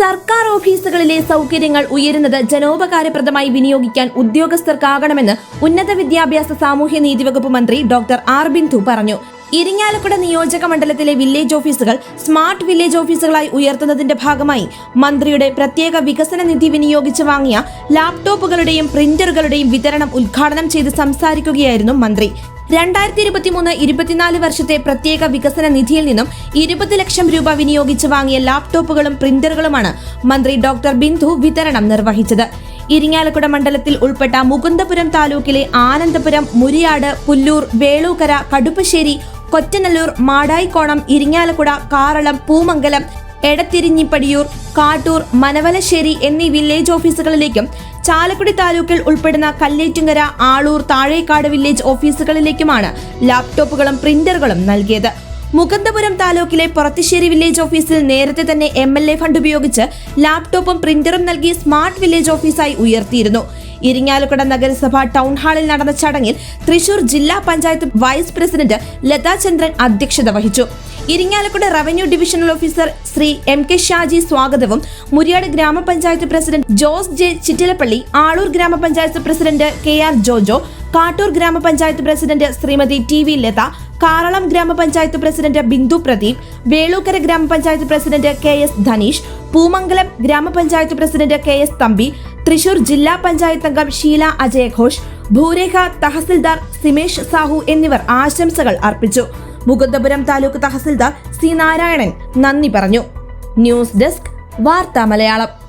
സർക്കാർ ഓഫീസുകളിലെ സൗകര്യങ്ങൾ ഉയരുന്നത് ജനോപകാരപ്രദമായി വിനിയോഗിക്കാൻ ഉദ്യോഗസ്ഥർക്കാകണമെന്ന് ഉന്നത വിദ്യാഭ്യാസ സാമൂഹ്യ നീതി വകുപ്പ് മന്ത്രി ഡോക്ടർ ആർ ബിന്ദു പറഞ്ഞു. ഇരിങ്ങാലക്കുട നിയോജക മണ്ഡലത്തിലെ വില്ലേജ് ഓഫീസുകൾ സ്മാർട്ട് വില്ലേജ് ഓഫീസുകളായി ഉയർത്തുന്നതിന്റെ ഭാഗമായി മന്ത്രിയുടെ പ്രത്യേക വികസന നിധി വിനിയോഗിച്ച് വാങ്ങിയ ലാപ്ടോപ്പുകളുടെയും പ്രിന്ററുകളുടെയും വിതരണം ഉദ്ഘാടനം ചെയ്ത് സംസാരിക്കുകയായിരുന്നു മന്ത്രി. രണ്ടായിരത്തി ഇരുപത്തിമൂന്ന് ഇരുപത്തിനാല് വർഷത്തെ പ്രത്യേക വികസന നിധിയിൽ നിന്നും ഇരുപത് ലക്ഷം രൂപ വിനിയോഗിച്ച് വാങ്ങിയ ലാപ്ടോപ്പുകളും പ്രിന്ററുകളുമാണ് മന്ത്രി ഡോക്ടർ ബിന്ദു വിതരണം നിർവഹിച്ചത്. ഇരിങ്ങാലക്കുട മണ്ഡലത്തിൽ ഉൾപ്പെട്ട മുകുന്ദപുരം താലൂക്കിലെ ആനന്ദപുരം മുരിയാട് പുല്ലൂർ വേളൂക്കര കടുപ്പശ്ശേരി കൊറ്റനല്ലൂർ മാടായിക്കോണം ഇരിങ്ങാലക്കുട കാറളം പൂമംഗലം എടത്തിരിഞ്ഞിപ്പടിയൂർ കാട്ടൂർ മനവലശ്ശേരി എന്നീ വില്ലേജ് ഓഫീസുകളിലേക്കും ചാലക്കുടി താലൂക്കിൽ ഉൾപ്പെടുന്ന കല്ലേറ്റുങ്കര ആളൂർ താഴേക്കാട് വില്ലേജ് ഓഫീസുകളിലേക്കുമാണ് ലാപ്ടോപ്പുകളും പ്രിന്ററുകളും നൽകിയത്. മുകന്ദപുരം താലൂക്കിലെ പുറത്തിശ്ശേരി വില്ലേജ് ഓഫീസിൽ നേരത്തെ തന്നെ എം എൽ എ ഫണ്ട് ഉപയോഗിച്ച് ലാപ്ടോപ്പും പ്രിന്ററും നൽകി സ്മാർട്ട് വില്ലേജ് ഓഫീസായി ഉയർത്തിയിരുന്നു. ഇരിങ്ങാലക്കുട നഗരസഭ ടൗൺ ഹാളിൽ നടന്ന ചടങ്ങിൽ തൃശൂർ ജില്ലാ പഞ്ചായത്ത് വൈസ് പ്രസിഡന്റ് ലതാ ചന്ദ്രൻ അധ്യക്ഷത വഹിച്ചു. Irinjalakuda revenue divisional officer Shri M K Shaji സ്വാഗതവും Muriyad gramapanchayat president Jose J Chittilappally Aloor gramapanchayat president K R Jojo Kattoor gramapanchayat president Shrimati T V Latha Karalam gramapanchayat president Bindu Pradeep Velookkara gramapanchayat president K S Dhaneesh Poomangalam gramapanchayat president K S Thampi Thrissur ജില്ലാ പഞ്ചായത്ത് അംഗം ഷീല അജയഘോഷ് ഭൂരേഖ തഹസിൽദാർ സിമേഷ് സാഹു എന്നിവർ ആശംസകൾ അർപ്പിച്ചു. Mukundapuram taluk tahsildar C Narayanan നന്ദി പറഞ്ഞു. News desk വാർത്താ മലയാളം